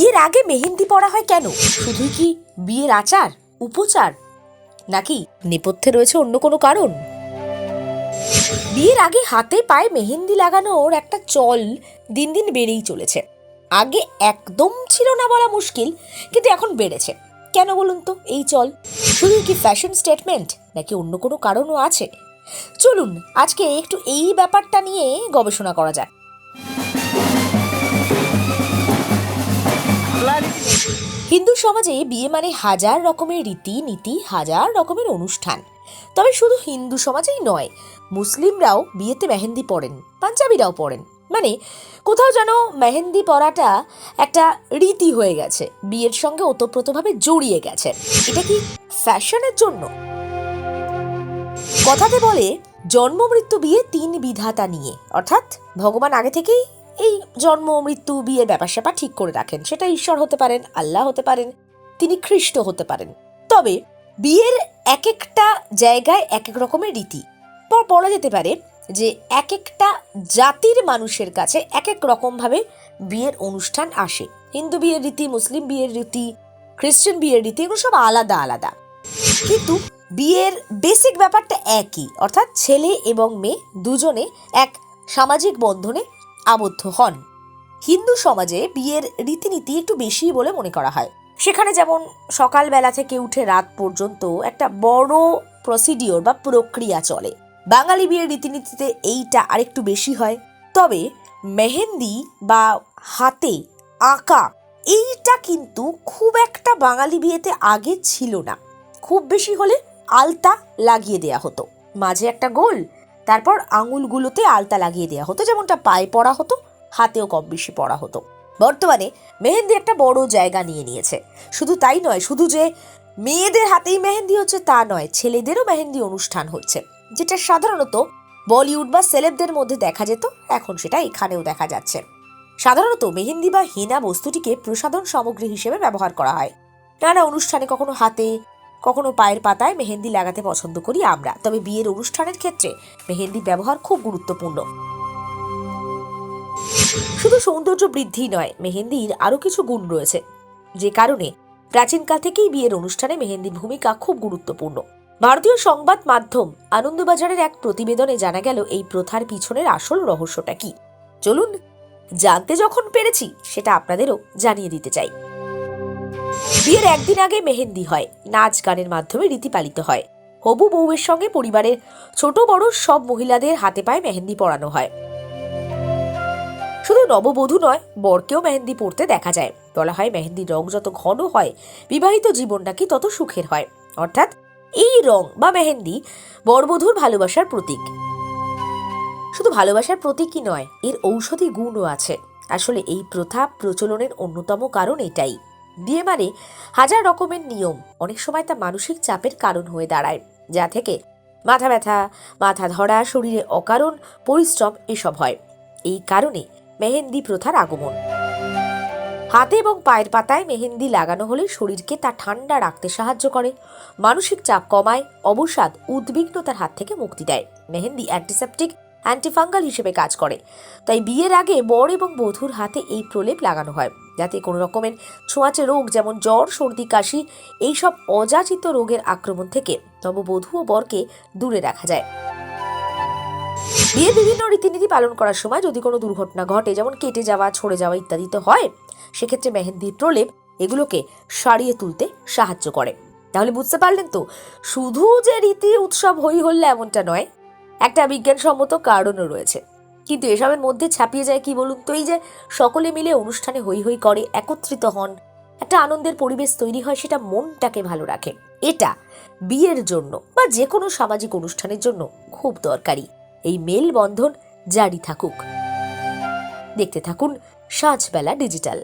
বিয়ের আগে মেহেন্দি পরা হয় কেন? শুধু কি বিয়ের আচার, উপচার? নাকি নেপথ্যে রয়েছে অন্য কোনো কারণ? বিয়ের আগে হাতে পায়ে মেহেন্দি লাগানোর একটা চল দিন দিন বেড়েই চলেছে। আগে একদম ছিল না বলা মুশকিল, কিন্তু এখন বেড়েছে। কেন বলুন তো এই চল? শুধু কি ফ্যাশন স্টেটমেন্ট নাকি অন্য কোনো কারণও আছে? চলুন, আজকে একটু এই ব্যাপারটা নিয়ে গবেষণা করা যাক। হিন্দু সমাজে বিয়ে মানে হাজার রকমের রীতি নীতি, হাজার রকমের অনুষ্ঠান। তবে শুধু হিন্দু সমাজেই নয়, মুসলিমরাও বিয়েতে মেহেন্দি পড়েন পাঞ্জাবিরাও পরেন। মানে কোথাও যেন মেহেন্দি পরাটা একটা রীতি হয়ে গেছে, বিয়ের সঙ্গে ওতপ্রোতভাবে জড়িয়ে গেছে। এটা কি ফ্যাশনের জন্য? কথাতে বলে, জন্ম, মৃত্যু বিয়ে তিন বিধাতা নিয়ে। অর্থাৎ, ভগবান আগে থেকেই এই জন্ম, মৃত্যু, বিয়ের ব্যাপার স্যাপার ঠিক করে রাখেন। সেটা ঈশ্বর হতে পারেন, আল্লাহ হতে পারেন, তিনি খ্রিস্ট হতে পারেন। তবে বিয়ের এক একটা জায়গায় এক এক রকমের রীতি। পর বলা যেতে পারে যে এক একটা জাতির মানুষের কাছে এক এক রকমভাবে বিয়ের অনুষ্ঠান আসে। হিন্দু বিয়ের রীতি, মুসলিম বিয়ের রীতি, খ্রিস্টান বিয়ের রীতি, এগুলো সব আলাদা আলাদা। কিন্তু বিয়ের বেসিক ব্যাপারটা একই। অর্থাৎ ছেলে এবং মেয়ে দুজনে এক সামাজিক বন্ধনে আবদ্ধ হন। হিন্দু সমাজে বিয়ের রীতিনীতি একটু বেশি বলে মনে করা হয়। সেখানে যেমন সকালবেলা থেকে উঠে রাত পর্যন্ত একটা বড় প্রসিডিওর বা প্রক্রিয়া চলে। বাঙালি বিয়ের রীতিনীতিতে এইটা আরেকটু বেশি হয়। তবে মেহেন্দি বা হাতে আঁকা এইটা কিন্তু খুব একটা বাঙালি বিয়েতে আগে ছিল না। খুব বেশি হলে আলতা লাগিয়ে দেয়া হতো। মাঝে একটা গোল তারপর আঙুলগুলোতে আলতা লাগিয়ে দেওয়া হতো, যেমনটা পায়ে পড়া হতো, হাতেও কম বেশি পড়া হতো। বর্তমানে মেহেন্দি একটা বড় জায়গা নিয়ে নিয়েছে। শুধু তাই নয়, শুধু যে মেয়েদের হাতেই মেহেন্দি হচ্ছে তা নয়, ছেলেদেরও মেহেন্দি অনুষ্ঠান হচ্ছে, যেটা সাধারণত বলিউড বা সেলেবদের মধ্যে দেখা যেত, এখন সেটা এখানেও দেখা যাচ্ছে। সাধারণত মেহেন্দি বা হেনা বস্তুটিকে প্রসাধন সামগ্রী হিসেবে ব্যবহার করা হয়। নানা অনুষ্ঠানে কখনো হাতে কখনো পায়ের পাতায় মেহেন্দি লাগাতে পছন্দ করি আমরা। তবে বিয়ের অনুষ্ঠানের ক্ষেত্রে মেহেন্দি ব্যবহার খুব গুরুত্বপূর্ণ। শুধু সৌন্দর্য বৃদ্ধি নয়, মেহেন্দির আরও কিছু গুণ রয়েছে। যে কারণে প্রাচীনকাল থেকেই বিয়ের অনুষ্ঠানে মেহেন্দির ভূমিকা খুব গুরুত্বপূর্ণ। ভারতীয় সংবাদ মাধ্যম আনন্দবাজারের এক প্রতিবেদনে জানা গেল এই প্রথার পিছনের আসল রহস্যটা কি। চলুন, জানতে যখন পেরেছি, সেটা আপনাদেরও জানিয়ে দিতে চাই। বিয়ের একদিন আগে মেহেন্দি হয়, নাচ গানের মাধ্যমে রীতি পালিত হয়। হবু বউয়ের সঙ্গে পরিবারের ছোট বড় সব মহিলাদের হাতে পায়ে মেহেন্দি পরানো হয়। শুধু নববধূ নয়, বরকেও মেহেন্দি পরতে দেখা যায়। বলা হয় মেহেন্দির রং যত ঘন হয়, বিবাহিত জীবন নাকি তত সুখের হয়। অর্থাৎ এই রং বা মেহেন্দি বরবধূর ভালোবাসার প্রতীক। শুধু ভালোবাসার প্রতীকই নয়, এর ঔষধি গুণও আছে। আসলে এই প্রথা প্রচলনের অন্যতম কারণ এটাই। বিয়ে মানে হাজার রকমের নিয়ম। অনেক সময় তা মানসিক চাপের কারণ হয়ে দাঁড়ায়, যা থেকে মাথা ব্যথা, মাথা ধরা, শরীরে অকারণ, পরিশ্রম এসব হয়। এই কারণে মেহেন্দি প্রথার আগমন। হাতে এবং পায়ের পাতায় মেহেন্দি লাগানো হলে শরীরকে তা ঠান্ডা রাখতে সাহায্য করে, মানসিক চাপ কমায়, অবসাদ, উদ্বিগ্নতার হাত থেকে মুক্তি দেয়। মেহেন্দি অ্যান্টিসেপটিক, অ্যান্টিফাঙ্গাল হিসেবে কাজ করে। তাই বিয়ের আগে বর এবং বধুর হাতে এই প্রলেপ লাগানো হয়। যাতে কোনো রকমের ছোঁয়াচে রোগ যেমন জ্বর, সর্দি, কাশি, এইসব অযাচিত রোগের আক্রমণ থেকে নববধূ ও বরকে দূরে রাখা যায়। বিয়ের বিভিন্ন রীতিনীতি পালন করার সময় যদি কোনো দুর্ঘটনা ঘটে, যেমন কেটে যাওয়া, ছড়ে যাওয়া ইত্যাদি তো হয়, সেক্ষেত্রে মেহেন্দির প্রলেপ এগুলোকে সারিয়ে তুলতে সাহায্য করে। তাহলে বুঝতে পারলেন তো, শুধু যে রীতি উৎসব হই হল্লা এমনটা নয়, একটা বিজ্ঞানসম্মত কারণও রয়েছে। কিন্তু এসবের মধ্যে ছাপিয়ে যায় কি বলুন তো? এই যে সকলে মিলে অনুষ্ঠানে হই হই করে একত্রিত হন। একটা আনন্দের পরিবেশ তৈরি হয়, সেটা মনটাকে ভালো রাখে। এটা বিয়ের জন্য বা যে কোনো সামাজিক অনুষ্ঠানের জন্য খুব দরকারি। এই মেলবন্ধন জারি থাকুক। দেখতে থাকুন সাঁঝবেলা ডিজিটাল।